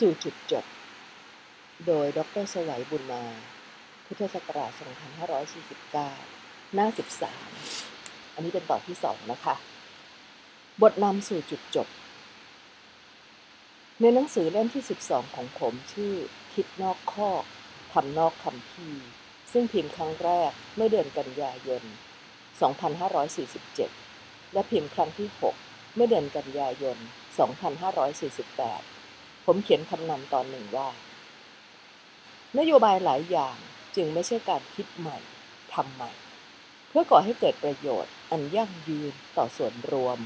สู่จุดจบ โดย ดรสวัยบุญมา พุทธศักราช 2549 หน้า 13 อันนี้เป็นตอนที่สองนะคะ บทนำสู่จุดจบ ในหนังสือเล่มที่ 12 ของผมชื่อ คิดนอกข้อทำนอกคำพีซึ่งพิมพ์ครั้งแรกเมื่อเดือนกันยายน 2547 และพิมพ์ครั้งที่ 6 เมื่อเดือนกันยายน 2548 ผมเขียนคำนำตอนหนึ่งว่า นโยบายหลายอย่างจึงไม่ใช่การคิดใหม่ทำใหม่ เพื่อก่อให้เกิดประโยชน์อันยั่งยืนต่อส่วนรวม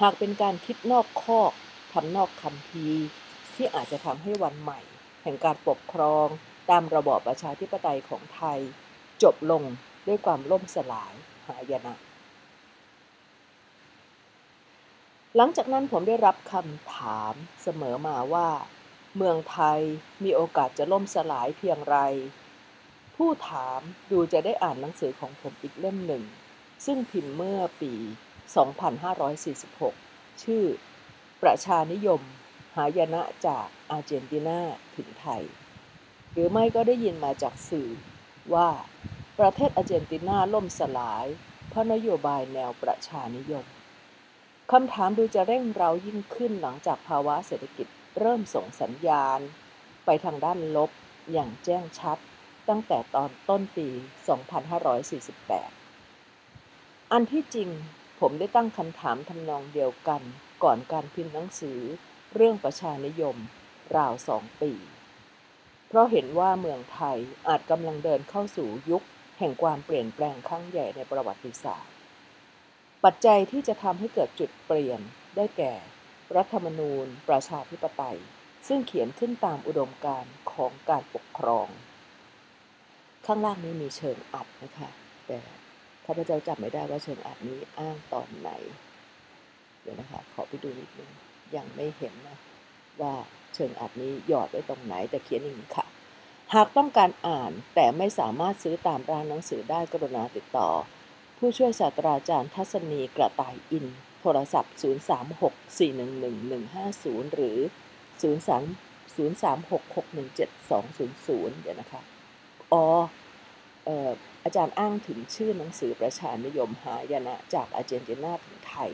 หากเป็นการคิดนอกคอกทำนอกคำพีที่อาจจะทำให้วันใหม่ แห่งการปกครองตามระบอบประชาธิปไตยของไทย จบลงด้วยความล่มสลายหายนะ หลังจากนั้นผมได้รับคำถามเสมอมาว่า เมืองไทยมีโอกาสจะล่มสลายเพียงไร ผู้ถามดูจะได้อ่านหนังสือของผมอีกเล่มหนึ่ง ซึ่งพิมพ์เมื่อปี 2546 ชื่อ ประชานิยม หายนะจากอาร์เจนตินาถึงไทย หรือไม่ก็ได้ยินมาจากสื่อว่าประเทศอาร์เจนตินาล่มสลาย เพราะนโยบายแนวประชานิยม คำถามดูจะเร่งเร้ายิ่งขึ้นหลังจากภาวะเศรษฐกิจเริ่มส่งสัญญาณ ไปทางด้านลบอย่างแจ้งชัด ตั้งแต่ตอนต้นปี 2548 อันที่จริงผมได้ตั้งคำถามทำนองเดียวกันก่อนการพิมพ์หนังสือเรื่องประชานิยม ราวสองปี เพราะเห็นว่าเมืองไทยอาจกำลังเดินเข้าสู่ยุค แห่งความเปลี่ยนแปลงครั้งใหญ่ในประวัติศาสตร์ ปัจจัยที่จะทำให้เกิดจุดเปลี่ยนได้แก่ รัฐธรรมนูญ ประชาธิปไตย ซึ่งเขียนขึ้นตามอุดมการณ์ของการปกครอง ข้างล่างนี้มีเชิงอัดนะคะ แต่ข้าพเจ้าจำไม่ได้ว่าเชิงอัดนี้อ้างตอนไหน เดี๋ยวนะคะ ขอไปดูนิดนึง ยังไม่เห็นนะว่าเชิงอัดนี้หยอดไว้ตรงไหนแต่เขียนอย่างนี้ค่ะ หากต้องการอ่านแต่ไม่สามารถซื้อตามร้านหนังสือได้กรุณาติดต่อ ผู้ช่วยศาสตราจารย์ทัศนีกระต่ายอิน โทรศัพท์ 036-411-150 หรือ 03-036-617-200 เดี๋ยวนะคะอ๋อเอ่ออาจารย์อ้างถึงชื่อหนังสือประชานิยมหายนะ จากอาร์เจนตินาถึงไทย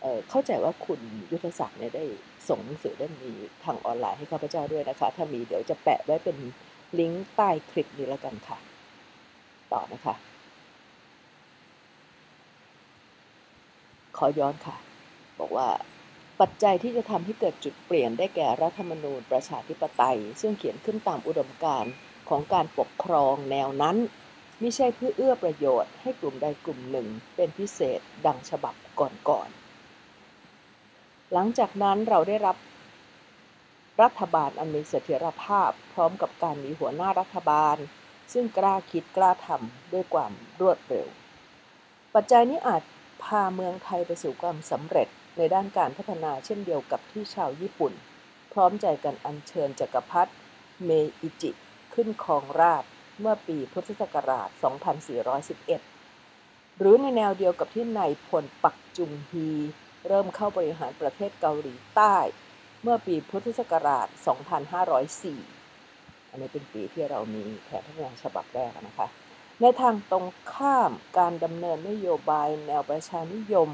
เเข้าใจว่าคุณยุทธศักดิ์เนี่ยได้ส่งหนังสือเล่มนี้ทางออนไลน์ให้ข้าพเจ้าด้วยนะคะ ถ้ามีเดี๋ยวจะแปะไว้เป็นลิงก์ใต้คลิปนี้แล้วกันค่ะ ต่อนะคะ ขอย้อนค่ะ บอกว่าปัจจัยที่จะทำให้เกิดจุดเปลี่ยนได้แก่รัฐธรรมนูญประชาธิปไตย ซึ่งเขียนขึ้นตามอุดมการณ์ของการปกครองแนวนั้นไม่ใช่เพื่อเอื้อประโยชน์ให้กลุ่มใดกลุ่มหนึ่งเป็นพิเศษดังฉบับก่อนๆหลังจากนั้นเราได้รับรัฐบาลอันมีเสถียรภาพ พร้อมกับการมีหัวหน้ารัฐบาล ซึ่งกล้าคิดกล้าทำด้วยความรวดเร็ว ปัจจัยนี้อาจ พาเมืองไทยไปสู่ความสำเร็จในด้านการพัฒนาเช่นเดียวกับที่ชาวญี่ปุ่น พร้อมใจกันอัญเชิญจักรพรรดิเมอิจิ ขึ้นครองราชเมื่อปีพุทธศักราช 2411 หรือในแนวเดียวกับที่นายพลปักจุงฮี เริ่มเข้าบริหารประเทศเกาหลีใต้ เมื่อปีพุทธศักราช 2504 อันนี้เป็นปีที่เรามีแผนพัฒนาฉบับแรกนะคะ ในทางตรงข้ามการดำเนินนโยบายแนวประชานิยม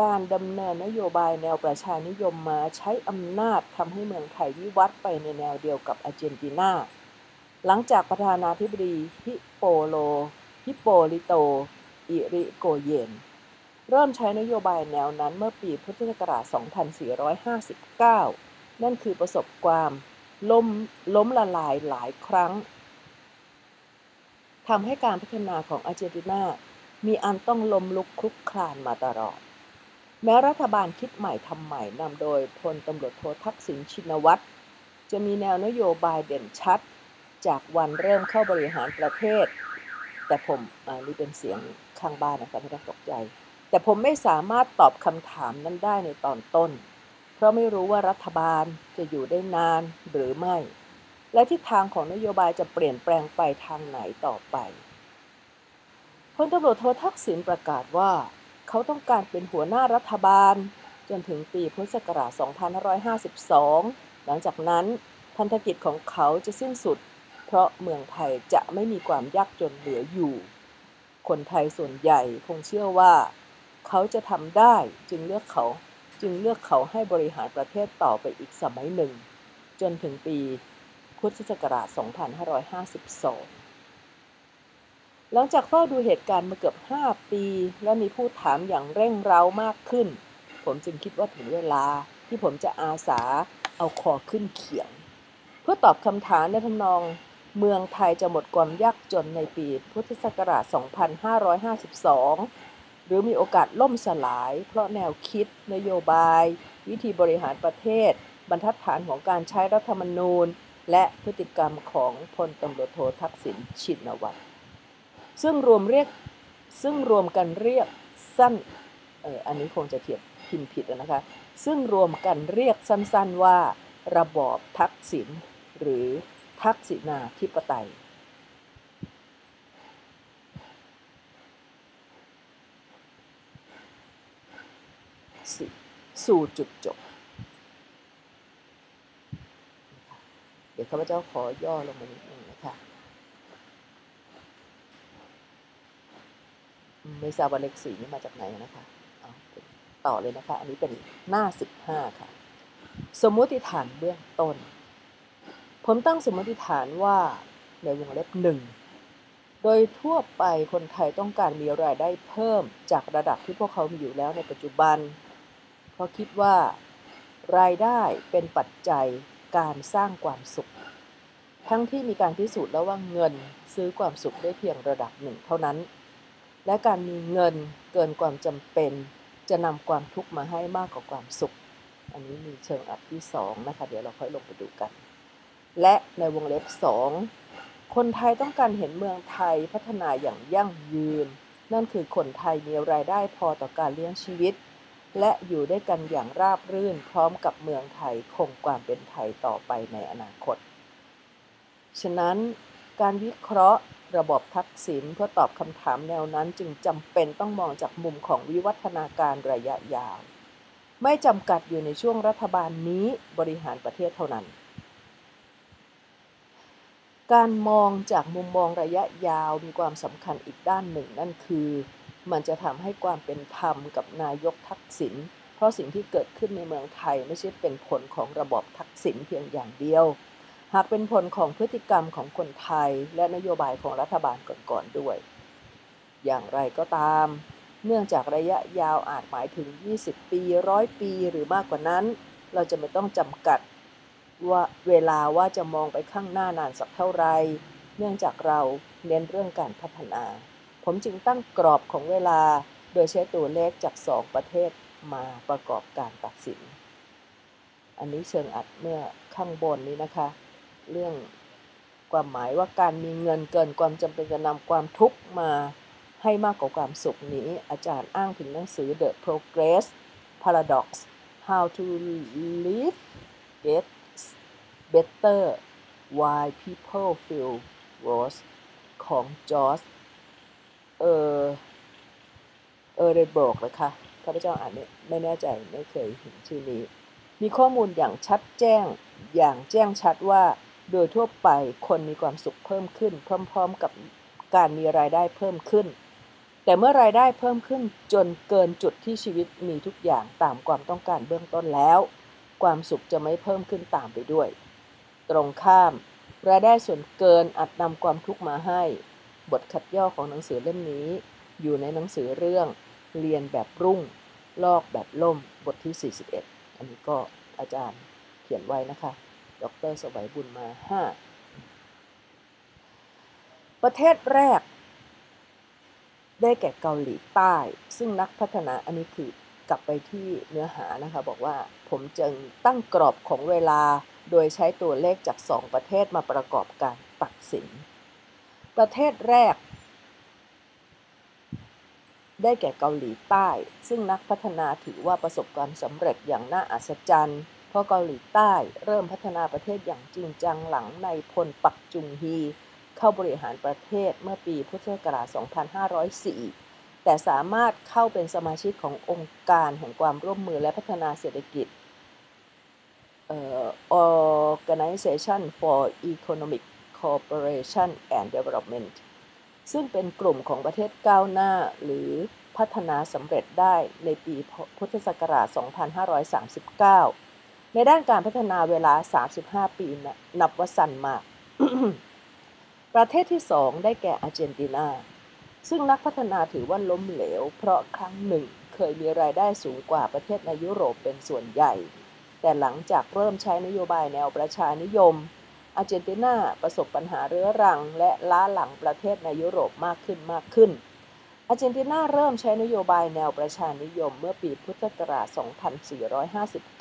การดำเนินนโยบายแนวประชานิยมมาใช้อำนาจทำให้เมืองไทยวิวัฒน์ไปในแนวเดียวกับอาร์เจนตินาหลังจากประธานาธิบดีฮิโปโลฮิโปลิโต อิริโกเยน เริ่มใช้นโยบายแนวนั้นเมื่อปีพุทธศักราช 2459 นั่นคือประสบความล้มล้มละลายหลายครั้ง ทำให้การพัฒนาของอาร์เจนตินา มีอันต้องล้มลุกคลุกคลานมาตลอด แม้รัฐบาลคิดใหม่ทำใหม่นำโดยพลตำรวจโททักษิณชินวัตร จะมีแนวนโยบายเด่นชัด จากวันเริ่มเข้าบริหารประเทศ แต่ผมนี่เป็นเสียงข้างบ้านนะคะไม่ต้องตกใจ แต่ผมไม่สามารถตอบคำถามนั้นได้ในตอนต้น เพราะไม่รู้ว่ารัฐบาลจะอยู่ได้นานหรือไม่ และทิศทางของนโยบายจะเปลี่ยนแปลงไปทางไหนต่อไปพลตำรวจโททักษิณประกาศว่า เขาต้องการเป็นหัวหน้ารัฐบาล จนถึงปีพุทธศักราช 2552 หลังจากนั้นพันธกิจของเขาจะสิ้นสุด เพราะเมืองไทยจะไม่มีความยากจนเหลืออยู่ คนไทยส่วนใหญ่คงเชื่อว่า เขาจะทำได้จึงเลือกเขาจึงเลือกเขาให้บริหารประเทศต่อไปอีกสมัยหนึ่ง จนถึงปี พุทธศักราช 2552 หลังจากเฝ้าดูเหตุการณ์มาเกือบ 5 ปี และมีผู้ถามอย่างเร่งเร้ามากขึ้น ผมจึงคิดว่าถึงเวลาที่ผมจะอาสาเอาคอขึ้นเขียง เพื่อตอบคำถามในทำนองเมืองไทยจะหมดความยากจนในปีพุทธศักราช 2552 หรือมีโอกาสล่มสลาย เพราะแนวคิด นโยบาย วิธีบริหารประเทศ บรรทัดฐานของการใช้รัฐธรรมนูญ และพฤติกรรมของพลตำรวจโททักษิณชินวัตรซึ่งรวมเรียกซึ่งรวมกันเรียกสั้นเอออันนี้คงจะเขียนพิมพ์ผิดนะคะ ซึ่งรวมกันเรียกสั้นๆว่า ระบอบทักษิณหรือทักษิณาธิปไตย สู่จุดจบ เดี๋ยวข้าพเจ้าขอย่อลงมานิดนึงนะคะไม่ทราบว่าเลขสี่นี้มาจากไหนนะคะเอาต่อเลยนะคะ อันนี้เป็นหน้า15ค่ะ สมมุติฐานเบื้องต้น ผมตั้งสมมติฐานว่าในวงเล็บหนึ่งโดยทั่วไปคนไทยต้องการมีรายได้เพิ่มจากระดับที่พวกเขามีอยู่แล้วในปัจจุบัน เพราะคิดว่า รายได้เป็นปัจจัย การสร้างความสุข ทั้งที่มีการพิสูจน์แล้วว่าเงินซื้อความสุขได้เพียงระดับหนึ่งเท่านั้น และการมีเงินเกินความจำเป็น จะนำความทุกข์มาให้มากกว่าความสุข อันนี้มีเชิงอัดที่สองนะคะ เดี๋ยวเราค่อยลงไปดูกัน และในวงเล็บสองคนไทยต้องการเห็นเมืองไทยพัฒนาอย่างยั่งยืน นั่นคือคนไทยมีรายได้พอต่อการเลี้ยงชีวิต และอยู่ด้วยกันอย่างราบรื่นพร้อมกับเมืองไทยคงความเป็นไทยต่อไปในอนาคต ฉะนั้นการวิเคราะห์ระบบทักษิณเพื่อตอบคำถามแนวนั้นจึงจำเป็นต้องมองจากมุมของวิวัฒนาการระยะยาว ไม่จำกัดอยู่ในช่วงรัฐบาลนี้บริหารประเทศเท่านั้น การมองจากมุมมองระยะยาวมีความสำคัญอีกด้านหนึ่งนั่นคือ มันจะทำให้ความเป็นธรรมกับนายกทักษิณ เพราะสิ่งที่เกิดขึ้นในเมืองไทยไม่ใช่เป็นผลของระบบทักษิณเพียงอย่างเดียว หากเป็นผลของพฤติกรรมของคนไทยและนโยบายของรัฐบาลก่อนๆด้วย อย่างไรก็ตาม เนื่องจากระยะยาวอาจหมายถึง 20 ปีร้อยปีหรือมากกว่านั้น เราจะไม่ต้องจำกัดว่าเวลาว่าจะมองไปข้างหน้านานสักเท่าไร เนื่องจากเราเน้นเรื่องการพัฒนา ผมจึงตั้งกรอบของเวลาโดยใช้ตัวเลขจาก2ประเทศมาประกอบการตัดสิน อันนี้เชิงอัดเมื่อข้างบนนี้นะคะ เรื่องความหมายว่าการมีเงินเกินความจำเป็นจะนำความทุกข์มาให้มากกว่าความสุขนี้ อาจารย์อ้างถึงหนังสือ The Progress Paradox How to Live Get Better Why People Feel Worse ของจอร์จ เออ เออเรเบิร์กนะคะข้าพเจ้าอ่านไม่แน่ใจไม่เคยเห็นชื่อนี้ มีข้อมูลอย่างชัดแจ้งอย่างแจ้งชัดว่า โดยทั่วไปคนมีความสุขเพิ่มขึ้น พร้อม ๆ กับการมีรายได้เพิ่มขึ้น แต่เมื่อรายได้เพิ่มขึ้นจนเกินจุดที่ชีวิตมีทุกอย่างตามความต้องการเบื้องต้นแล้ว ความสุขจะไม่เพิ่มขึ้นตามไปด้วย ตรงข้าม รายได้ส่วนเกินอาจนำความทุกข์มาให้ บทขัดย่อของหนังสือเล่มนี้ อยู่ในหนังสือเรื่องเรียนแบบรุ่ง ลอกแบบล่มบทที่ 41 อันนี้ก็อาจารย์เขียนไว้นะคะ ดรสวัยบุญมา 5 ประเทศแรก ได้แก่เกาหลีใต้ ซึ่งนักพัฒนาอันนี้คือกลับไปที่เนื้อหานะคะ บอกว่าผมจึงตั้งกรอบของเวลาโดยใช้ตัวเลขจาก 2 ประเทศมาประกอบการตัดสิน ประเทศแรก ได้แก่เกาหลีใต้ ซึ่งนักพัฒนาถือว่าประสบความสำเร็จอย่างน่าอัศจรรย์ เพราะเกาหลีใต้เริ่มพัฒนาประเทศอย่างจริงจังหลังในพลปักจุงฮี เข้าบริหารประเทศเมื่อปีพุทธศักราช 2504 แต่สามารถเข้าเป็นสมาชิกขององค์การแห่งความร่วมมือและพัฒนาเศรษฐกิจ Organization for Economic Cooperation and Development ซึ่งเป็นกลุ่มของประเทศก้าวหน้าหรือพัฒนาสำเร็จได้ในปีพุทธศักราช 2539 ในด้านการพัฒนาเวลา 35 ปีนับว่าสั้นมาก ประเทศที่สองได้แก่อาร์เจนตินา ซึ่งนักพัฒนาถือว่าล้มเหลว เพราะครั้งหนึ่งเคยมีรายได้สูงกว่าประเทศในยุโรปเป็นส่วนใหญ่ แต่หลังจากเริ่มใช้นโยบายแนวประชานิยม อาร์เจนตินาประสบปัญหาเรื้อรัง และล้าหลังประเทศในยุโรปมากขึ้นมากขึ้น อาร์เจนตินาเริ่มใช้นโยบายแนวประชานิยมเมื่อปีพุทธศักราช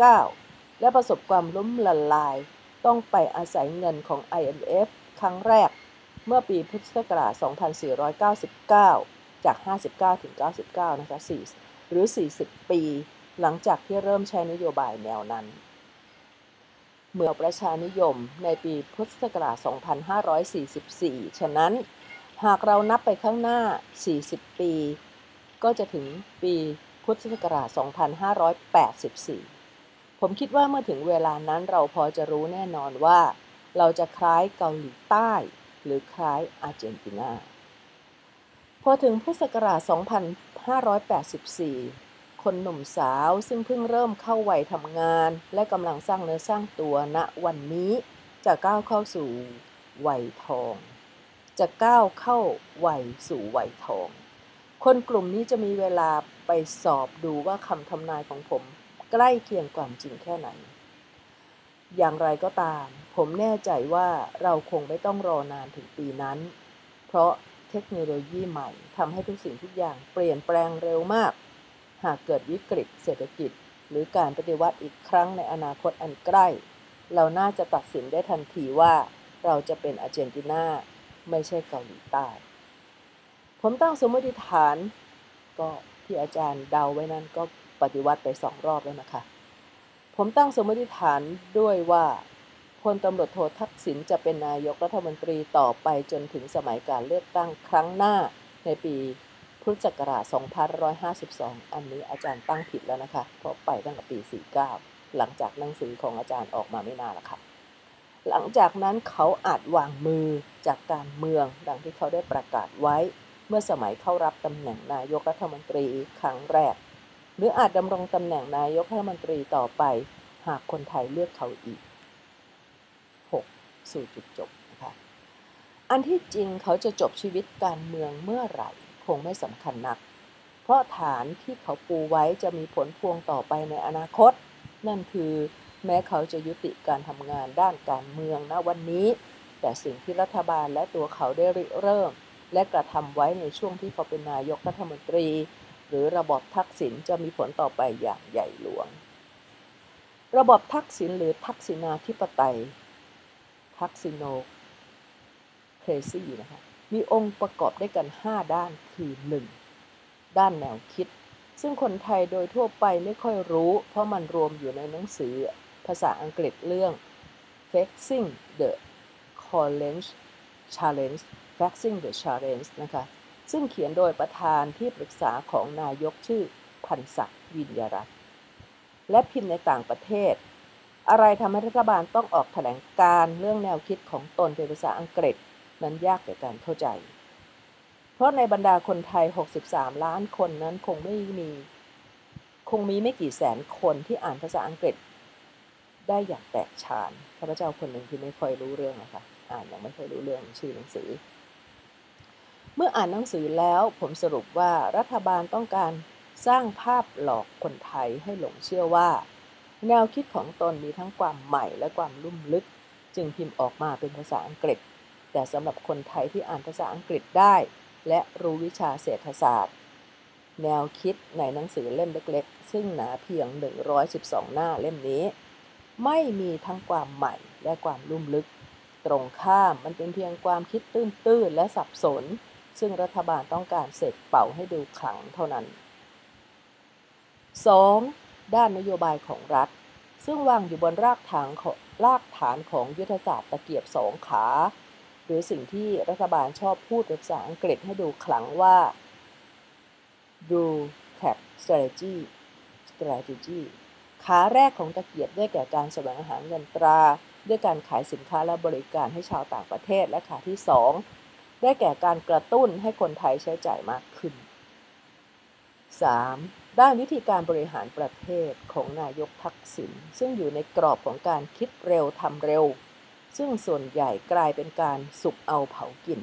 2459 และประสบความล้มละลาย ต้องไปอาศัยเงินของ IMF ครั้งแรก เมื่อปีพุทธศักราช 2499 จาก 59 ถึง 99 นะคะ4หรือ 40 ปี หลังจากที่เริ่มใช้นโยบายแนวนั้น เมื่อประชานิยมในปีพุทธศักราช 2544 ฉะนั้น หากเรานับไปข้างหน้า 40 ปี ก็จะถึงปีพุทธศักราช 2584 ผมคิดว่าเมื่อถึงเวลานั้นเราพอจะรู้แน่นอนว่า เราจะคล้ายเกาหลีใต้ หรือคล้ายอาร์เจนตินา พอถึงพุทธศักราช 2584 คนหนุ่มสาวซึ่งเพิ่งเริ่มเข้าวัยทำงาน และกำลังสร้างเนื้อสร้างตัวณวันนี้จะก้าวเข้าสู่วัยทอง จะก้าวเข้าวัยสู่วัยทอง คนกลุ่มนี้จะมีเวลาไปสอบดูว่าคำทำนายของผมใกล้เคียงความจริงแค่ไหน อย่างไรก็ตาม ผมแน่ใจว่าเราคงไม่ต้องรอนานถึงปีนั้น เพราะเทคโนโลยีใหม่ทำให้ทุกสิ่งทุกอย่างเปลี่ยนแปลงเร็วมาก หากเกิดวิกฤตเศรษฐกิจ หรือการปฏิวัติอีกครั้งในอนาคตอันใกล้ เราน่าจะตัดสินได้ทันทีว่าเราจะเป็นอาร์เจนตินาไม่ใช่เกาหลีใต้ ผมตั้งสมมติฐาน ก็ที่อาจารย์เดาไว้นั้นก็ปฏิวัติไปสองรอบแล้วนะคะ ผมตั้งสมมติฐานด้วยว่าพลตำรวจโททักษิณจะเป็นนายกรัฐมนตรีต่อไปจนถึงสมัยการเลือกตั้งครั้งหน้าในปี พุทธศักราช2552 อันนี้อาจารย์ตั้งผิดแล้วนะคะ เพราะไปตั้งแต่ปี 49 หลังจากหนังสือของอาจารย์ออกมาไม่นานละค่ะ หลังจากนั้นเขาอาจวางมือจากการเมืองดังที่เขาได้ประกาศไว้ เมื่อสมัยเข้ารับตำแหน่งนายกรัฐมนตรีครั้งแรก หรืออาจดำรงตำแหน่งนายกรัฐมนตรีต่อไป หากคนไทยเลือกเขาอีก 6. สู่จุดจบนะคะ อันที่จริงเขาจะจบชีวิตการเมืองเมื่อไหร่ งไม่สำคัญนัก เพราะฐานที่เขาปูไว้จะมีผลพวงต่อไปในอนาคต นั่นคือแม้เขาจะยุติการทำงานด้านการเมืองณวันนี้ แต่สิ่งที่รัฐบาลและตัวเขาได้เริ่ม และกระทำไว้ในช่วงที่เขาเป็นนายกรัฐมนตรี หรือระบบทักษิณจะมีผลต่อไปอย่างใหญ่หลวง ระบบทักษิณหรือทักษิณาธิปไตยทักษิโนเครซี่นะคะ มีองค์ประกอบด้วยกัน 5 ด้านคือ 1. ด้านแนวคิด ซึ่งคนไทยโดยทั่วไปไม่ค่อยรู้ เพราะมันรวมอยู่ในหนังสือภาษาอังกฤษเรื่อง Facing the Challenge Challenge Facing the Challenge นะคะ ซึ่งเขียนโดยประธานที่ปรึกษาของนายกชื่อพันศักดิ์วินยรัตน์และพิมพ์ในต่างประเทศ อะไรทำให้รัฐบาลต้องออกแถลงการเรื่องแนวคิดของตนเป็นภาษาอังกฤษ นั้นยากแก่การเข้าใจ เพราะในบรรดาคนไทย 63 ล้านคนนั้นคงไม่มี คงมีไม่กี่แสนคนที่อ่านภาษาอังกฤษ ได้อย่างแตกฉานข้าพเจ้าคนหนึ่งที่ไม่ค่อยรู้เรื่องนะคะอ่านยังไม่ค่อยรู้เรื่องชื่อหนังสือ เมื่ออ่านหนังสือแล้วผมสรุปว่ารัฐบาลต้องการสร้างภาพหลอกคนไทยให้หลงเชื่อว่า แนวคิดของตนมีทั้งความใหม่และความลุ่มลึก จึงพิมพ์ออกมาเป็นภาษาอังกฤษ แต่สำหรับคนไทยที่อ่านภาษาอังกฤษได้ และรู้วิชาเศรษฐศาสตร์ แนวคิดในหนังสือเล่มเล็กๆ ซึ่งหนาเพียง 112 หน้าเล่มนี้ ไม่มีทั้งความใหม่และความลุ่มลึก ตรงข้ามมันเป็นเพียงความคิดตื้นๆและสับสน ซึ่งรัฐบาลต้องการเสกเป่าให้ดูขลังเท่านั้น 2. ด้านนโยบายของรัฐ ซึ่งวางอยู่บนรากฐานของรากฐานของยุทธศาสตร์ตะเกียบสองขา รือสิ่งที่รัฐบาลชอบพูดภาษาอังกฤษให้ดูขลังว่า Blue Cap Strategy Strategy ขาแรกของตะเกียบได้แก่การแสวงหาเงินตรา ด้วยการขายสินค้าและบริการให้ชาวต่างประเทศและขาที่ 2 ได้แก่การกระตุ้นให้คนไทยใช้จ่ายมากขึ้น 3. ด้านวิธีการบริหารประเทศของนายกทักษิณซึ่งอยู่ในกรอบของการคิดเร็วทำเร็ว ซึ่งส่วนใหญ่กลายเป็นการสุกเอาเผากิน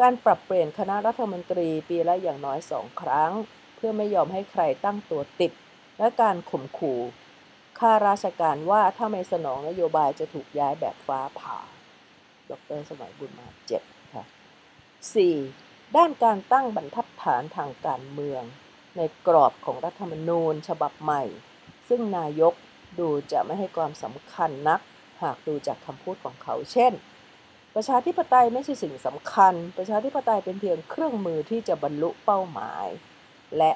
การปรับเปลี่ยนคณะรัฐมนตรีปีละอย่างน้อยสองครั้ง เพื่อไม่ยอมให้ใครตั้งตัวติด และการข่มขู่ข้าราชการว่าถ้าไม่สนองนโยบายจะถูกย้ายแบบฟ้าผ่า ดรสมัยบุญมาเจ็ดค่ะ 4. ด้านการตั้งบรรทัดฐานทางการเมือง ในกรอบของรัฐธรรมนูญฉบับใหม่ ซึ่งนายกดูจะไม่ให้ความสำคัญนัก หากดูจากคำพูดของเขา เช่น ประชาธิปไตยไม่ใช่สิ่งสำคัญ ประชาธิปไตยเป็นเพียงเครื่องมือที่จะบรรลุเป้าหมาย และ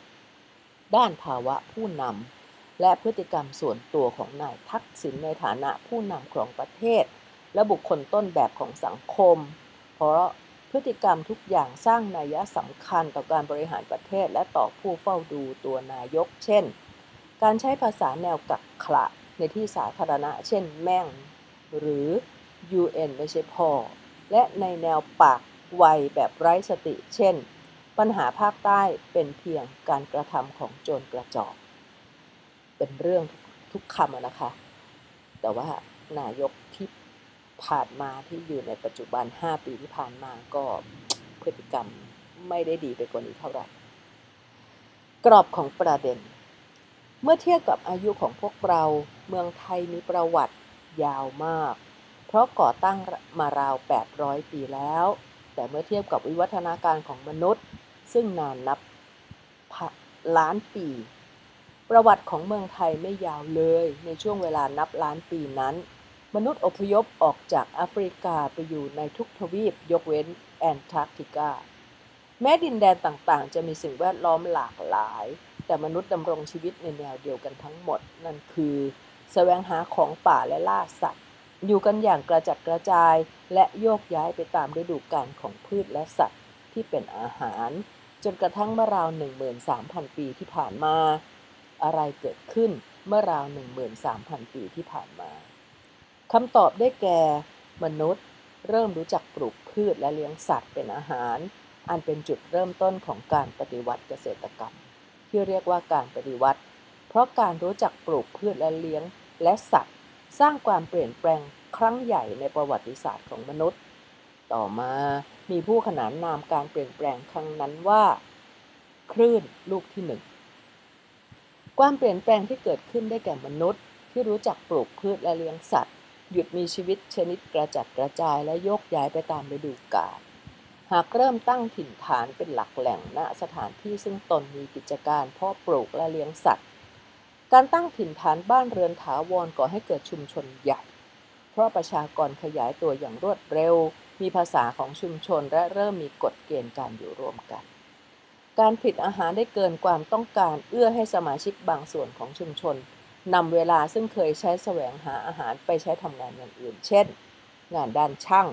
5. ด้านภาวะผู้นำและพฤติกรรมส่วนตัวของนายทักษิณในฐานะผู้นำของประเทศ และบุคคลต้นแบบของสังคม เพราะพฤติกรรมทุกอย่างสร้างนัยสำคัญต่อการบริหารประเทศและต่อผู้เฝ้าดูตัวนายก เช่น การใช้ภาษาแนวกักขระ ในที่สาธารณะ เช่น แม่ง หรือ UN ไม่ใช่พอ และในแนวปากไวแบบไร้สติ เช่น ปัญหาภาคใต้เป็นเพียงการกระทำของโจรกระจอก เป็นเรื่องทุกคำนะคะ แต่ว่านายกที่ผ่านมาที่อยู่ในปัจจุบัน 5 ปีที่ผ่านมาก็พฤติกรรมไม่ได้ดีไปกว่านี้เท่าไหร่ กรอบของประเด็น เมื่อเทียบกับอายุของพวกเรา เมืองไทยมีประวัติยาวมาก เพราะก่อตั้งมาราว 800 ปีแล้ว แต่เมื่อเทียบกับวิวัฒนาการของมนุษย์ ซึ่งนานนับล้านปี ประวัติของเมืองไทยไม่ยาวเลย ในช่วงเวลานับล้านปีนั้น มนุษย์อพยพออกจากแอฟริกาไปอยู่ในทุกทวีปยกเว้นแอนตาร์กติกา แม้ดินแดนต่างๆ จะมีสิ่งแวดล้อมหลากหลาย แต่มนุษย์ดำรงชีวิตในแนวเดียวกันทั้งหมด นั่นคือสแสวงหาของป่าและล่าสัตว์ อยู่กันอย่างกระจัดกระจาย และโยกย้ายไปตามฤดูกาลของพืชและสัตว์ที่เป็นอาหาร จนกระทั่งเมื่อราว 13,000 ปีที่ผ่านมา อะไรเกิดขึ้นเมื่อราว 13,000 ปีที่ผ่านมาคำตอบได้แก่ มนุษย์ เริ่มรู้จักปลูกพืชและเลี้ยงสัตว์เป็นอาหาร อันเป็นจุดเริ่มต้นของการปฏิวัติเกษตรกรรม ที่เรียกว่าการปฏิวัติ เพราะการรู้จักปลูกพืชและเลี้ยงและสัตว์ สร้างความเปลี่ยนแปลงครั้งใหญ่ในประวัติศาสตร์ของมนุษย์ ต่อมามีผู้ขนานนามการเปลี่ยนแปลงครั้งนั้นว่า คลื่นลูกที่หนึ่งความเปลี่ยนแปลงที่เกิดขึ้นได้แก่มนุษย์ ที่รู้จักปลูกพืชและเลี้ยงสัตว์ หยุดมีชีวิตชนิดกระจัดกระจายและโยกย้ายไปตามฤดูกาล หากเริ่มตั้งถิ่นฐานเป็นหลักแหล่งณสถานที่ซึ่งตนมีกิจการเพาะปลูกและเลี้ยงสัตว์ การตั้งถิ่นฐานบ้านเรือนถาวรก่อให้เกิดชุมชนใหญ่ เพราะประชากรขยายตัวอย่างรวดเร็ว มีภาษาของชุมชนและเริ่มมีกฎเกณฑ์การอยู่ร่วมกัน การผลิตอาหารได้เกินความต้องการเอื้อให้สมาชิกบางส่วนของชุมชนนำเวลาซึ่งเคยใช้แสวงหาอาหารไปใช้ทำงานอย่างอื่น เช่น งานด้านช่าง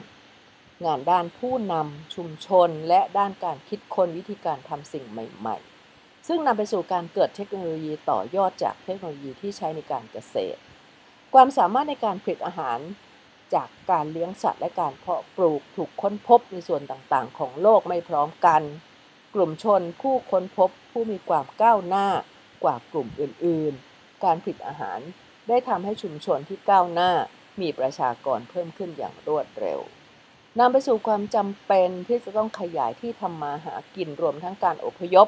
งานด้านผู้นำชุมชน และด้านการคิดค้นวิธีการทำสิ่งใหม่ๆ ซึ่งนำไปสู่การเกิดเทคโนโลยีต่อยอดจากเทคโนโลยีที่ใช้ในการเกษตร ความสามารถในการผลิตอาหารจากการเลี้ยงสัตว์และการเพาะปลูกถูกค้นพบในส่วนต่างๆ ของโลกไม่พร้อมกัน กลุ่มชนผู้ค้นพบผู้มีความก้าวหน้ากว่ากลุ่มอื่นๆ การผลิตอาหารได้ทำให้ชุมชนที่ก้าวหน้ามีประชากรเพิ่มขึ้นอย่างรวดเร็ว นำไปสู่ความจำเป็นที่จะต้องขยายที่ทำมาหากินรวมทั้งการอพยพ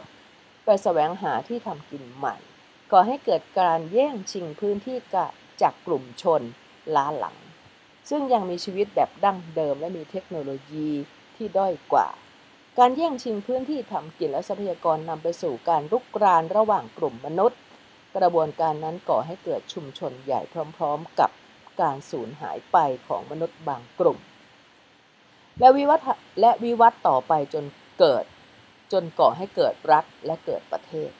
ไปแสวงหาที่ทำกินใหม่ ก่อให้เกิดการแย่งชิงพื้นที่จากกลุ่มชนล้าหลัง ซึ่งยังมีชีวิตแบบดั้งเดิมและมีเทคโนโลยีที่ด้อยกว่า การแย่งชิงพื้นที่ทำกินและทรัพยากรนำไปสู่การรุกรานระหว่างกลุ่มมนุษย์ กระบวนการนั้นก่อให้เกิดชุมชนใหญ่พร้อม ๆ กับการสูญหายไปของมนุษย์บางกลุ่ม และวิวัฒและวิวัฒต่อไปจนเกิด จนก่อให้เกิดรัฐและเกิดประเทศ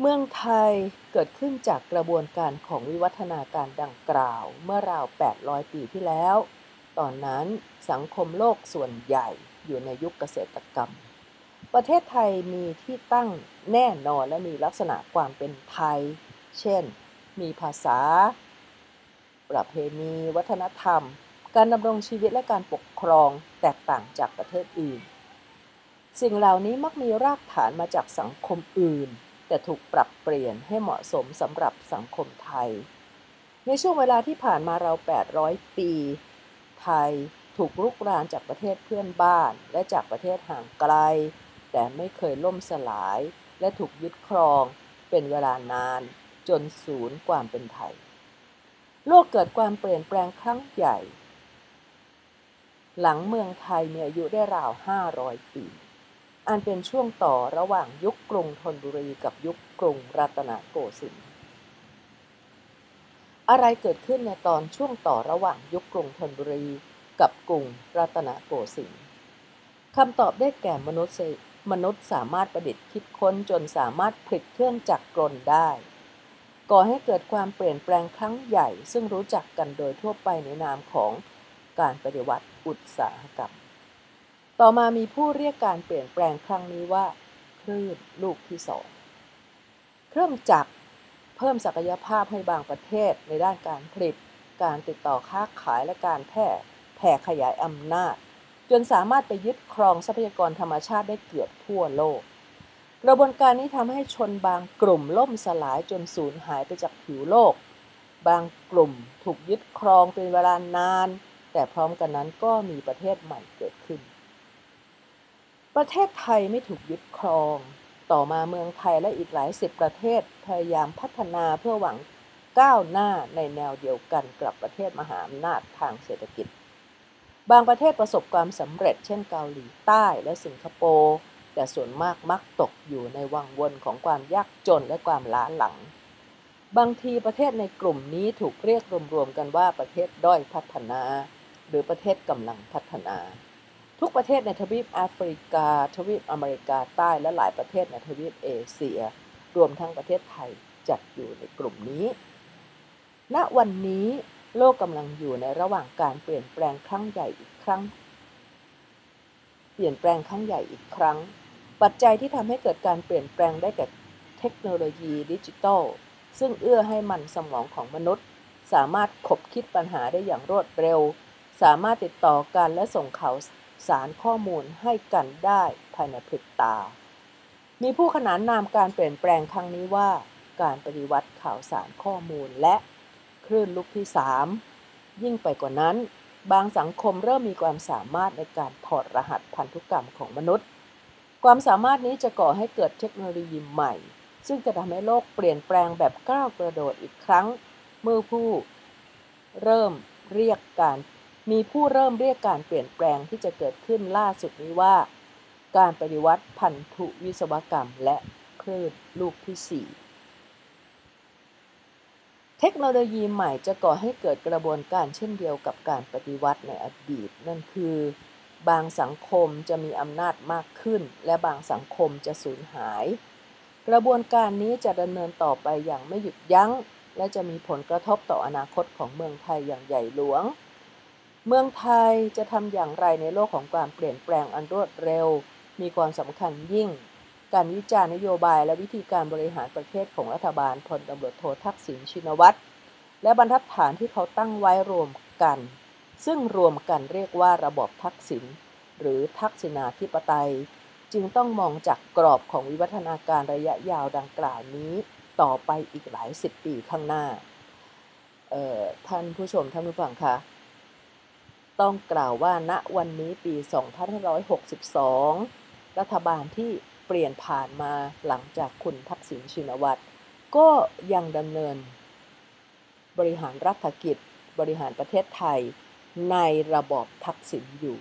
เมืองไทยเกิดขึ้นจากกระบวนการของวิวัฒนาการดังกล่าว เมื่อราว 800 ปีที่แล้ว ตอนนั้นสังคมโลกส่วนใหญ่อยู่ในยุคเกษตรกรรม ประเทศไทยมีที่ตั้งแน่นอนและมีลักษณะความเป็นไทย เช่น มีภาษา ประเพณี วัฒนธรรม การดำรงชีวิตและการปกครองแตกต่างจากประเทศอื่น สิ่งเหล่านี้มักมีรากฐานมาจากสังคมอื่น แต่ถูกปรับเปลี่ยนให้เหมาะสมสำหรับสังคมไทย ในช่วงเวลาที่ผ่านมาเรา 800 ปี ไทยถูกรุกรานจากประเทศเพื่อนบ้าน และจากประเทศห่างไกล แต่ไม่เคยล่มสลาย และถูกยึดครอง เป็นเวลานาน จนศูนย์ความเป็นไทย โลกเกิดความเปลี่ยนแปลงครั้งใหญ่ หลังเมืองไทยมีอายุได้ราว500ปี อันเป็นช่วงต่อระหว่างยุคกรุงธนบุรีกับยุคกรุงรัตนโกสินทร์ อะไรเกิดขึ้นในตอนช่วงต่อระหว่างยุคกรุงธนบุรีกับกรุงรัตนโกสินทร์คำตอบได้แก่มนุษย์มนุษย์สามารถประดิษฐ์คิดค้นจนสามารถผลิตเครื่องจักรกลได้ ก่อให้เกิดความเปลี่ยนแปลงครั้งใหญ่ ซึ่งรู้จักกันโดยทั่วไปในนามของการปฏิวัติ อุตสาหกรรม ต่อมามีผู้เรียกการเปลี่ยนแปลงครั้งนี้ว่า คลื่นลูกที่สองเครื่องจักรเพิ่มศักยภาพให้บางประเทศในด้านการผลิต การติดต่อค้าขายและการแพร่แผ่ขยายอำนาจ จนสามารถไปยึดครองทรัพยากรธรรมชาติได้เกือบทั่วโลก กระบวนการนี้ทำให้ชนบางกลุ่มล่มสลายจนสูญหายไปจากผิวโลก บางกลุ่มถูกยึดครองเป็นเวลานาน แต่พร้อมกันนั้นก็มีประเทศใหม่เกิดขึ้น ประเทศไทยไม่ถูกยึดครอง ต่อมาเมืองไทยและอีกหลายสิบประเทศพยายามพัฒนาเพื่อหวังก้าวหน้าในแนวเดียวกันกับประเทศมหาอำนาจทางเศรษฐกิจ บางประเทศประสบความสำเร็จเช่นเกาหลีใต้และสิงคโปร์แต่ส่วนมากมักตกอยู่ในวังวนของความยากจนและความล้าหลัง บางทีประเทศในกลุ่มนี้ถูกเรียกรวมๆกันว่าประเทศด้อยพัฒนา หรือประเทศกำลังพัฒนา ทุกประเทศในทวีปแอฟริกา ทวีปอเมริกาใต้และหลายประเทศในทวีปเอเชีย รวมทั้งประเทศไทยจัดอยู่ในกลุ่มนี้ ณวันนี้โลกกำลังอยู่ในระหว่างการเปลี่ยนแปลงครั้งใหญ่อีกครั้ง เปลี่ยนแปลงครั้งใหญ่อีกครั้ง ปัจจัยที่ทำให้เกิดการเปลี่ยนแปลงได้แก่เทคโนโลยีดิจิทัลซึ่งเอื้อให้มันสมองของมนุษย์ สามารถคบคิดปัญหาได้อย่างรวดเร็ว สามารถติดต่อกันและส่งข่าวสารข้อมูลให้กันได้ภายในพริบตา มีผู้ขนานนามการเปลี่ยนแปลงครั้งนี้ว่า การปฏิวัติข่าวสารข้อมูลและคลื่นลูกที่ 3 ยิ่งไปกว่านั้น บางสังคมเริ่มมีความสามารถในการถอดรหัสพันธุกรรมของมนุษย์ ความสามารถนี้จะก่อให้เกิดเทคโนโลยีใหม่ ซึ่งจะทำให้โลกเปลี่ยนแปลงแบบก้าวกระโดดอีกครั้ง เมื่อผู้เริ่มเรียกการ มีผู้เริ่มเรียกการเปลี่ยนแปลงที่จะเกิดขึ้นล่าสุดนี้ว่า การปฏิวัติพันธุวิศวกรรมและคลื่นลูกที่ 4 เทคโนโลยีใหม่จะก่อให้เกิดกระบวนการเช่นเดียวกับการปฏิวัติในอดีต นั่นคือ บางสังคมจะมีอำนาจมากขึ้น และบางสังคมจะสูญหาย กระบวนการนี้จะดำเนินต่อไปอย่างไม่หยุดยัง้ง และจะมีผลกระทบต่ออนาคตของเมืองไทยอย่างใหญ่หลวง เมืองไทยจะทำอย่างไรในโลกของการเปลี่ยนแปลงอันรวดเร็ว มีความสำคัญยิ่ง การวิจารณ์นโยบายและวิธีการบริหารประเทศของรัฐบาลพลตำรวจโททักษิณชินวัตรและบรรทัดฐานที่เขาตั้งไว้รวมกัน ซึ่งรวมกันเรียกว่าระบบทักษิณหรือทักษิณาธิปไตย จึงต้องมองจากกรอบของวิวัฒนาการระยะยาวดังกล่าวนี้ ต่อไปอีกหลายสิบปีข้างหน้าท่านผู้ชมท่านผู้ฟังคะ ต้องกล่าวว่าณวันนี้ปี 2562 รัฐบาลที่เปลี่ยนผ่านมาหลังจากคุณทักษิณชินวัตรก็ยังดำเนิน บริหารรัฐกิจบริหารประเทศไทย ในระบอบทักษิณอยู่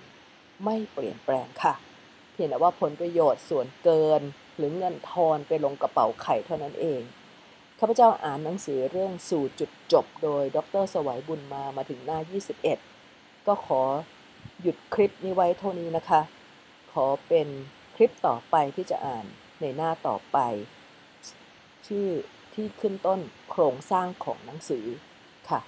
ไม่เปลี่ยนแปลงค่ะ เพียงแต่ว่าผลประโยชน์ส่วนเกิน หรือเงินทอนไปลงกระเป๋าไข่เท่านั้นเองข้าพเจ้าอ่านหนังสือเรื่องสู่จุดจบ โดยดรสวัยบุญมามาถึงหน้า 21 ก็ขอหยุดคลิปนี้ไว้เท่านี้นะคะ ขอเป็นคลิปต่อไปที่จะอ่านในหน้าต่อไป ชื่อที่ขึ้นต้นโครงสร้างของหนังสือค่ะ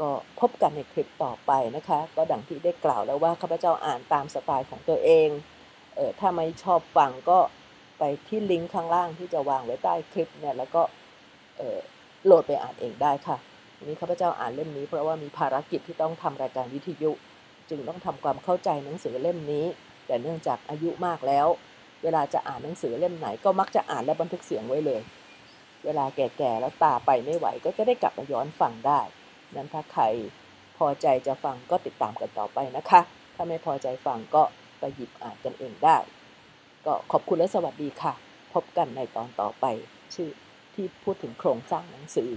ก็พบกันในคลิปต่อไปนะคะ ก็ดังที่ได้กล่าวแล้วว่าข้าพเจ้าอ่านตามสไตล์ของตัวเองเออถ้าไม่ชอบฟังก็ไปที่ลิงก์ข้างล่างที่จะวางไว้ใต้คลิปเนี่ยแล้วก็โหลดไปอ่านเองได้ค่ะ วันนี้ข้าพเจ้าอ่านเล่มนี้ เพราะว่ามีภารกิจที่ต้องทำรายการวิทยุ จึงต้องทำความเข้าใจหนังสือเล่มนี้ แต่เนื่องจากอายุมากแล้ว เวลาจะอ่านหนังสือเล่มไหนก็มักจะอ่านและบันทึกเสียงไว้เลย เวลาแก่ๆแล้วตาไปไม่ไหวก็จะได้กลับมาย้อนฟังได้ นั้นถ้าใครพอใจจะฟังก็ติดตามกันต่อไปนะคะ ถ้าไม่พอใจฟังก็ไปหยิบอ่านกันเองได้ ก็ขอบคุณและสวัสดีค่ะ พบกันในตอนต่อไป ชื่อที่พูดถึงโครงสร้างหนังสือ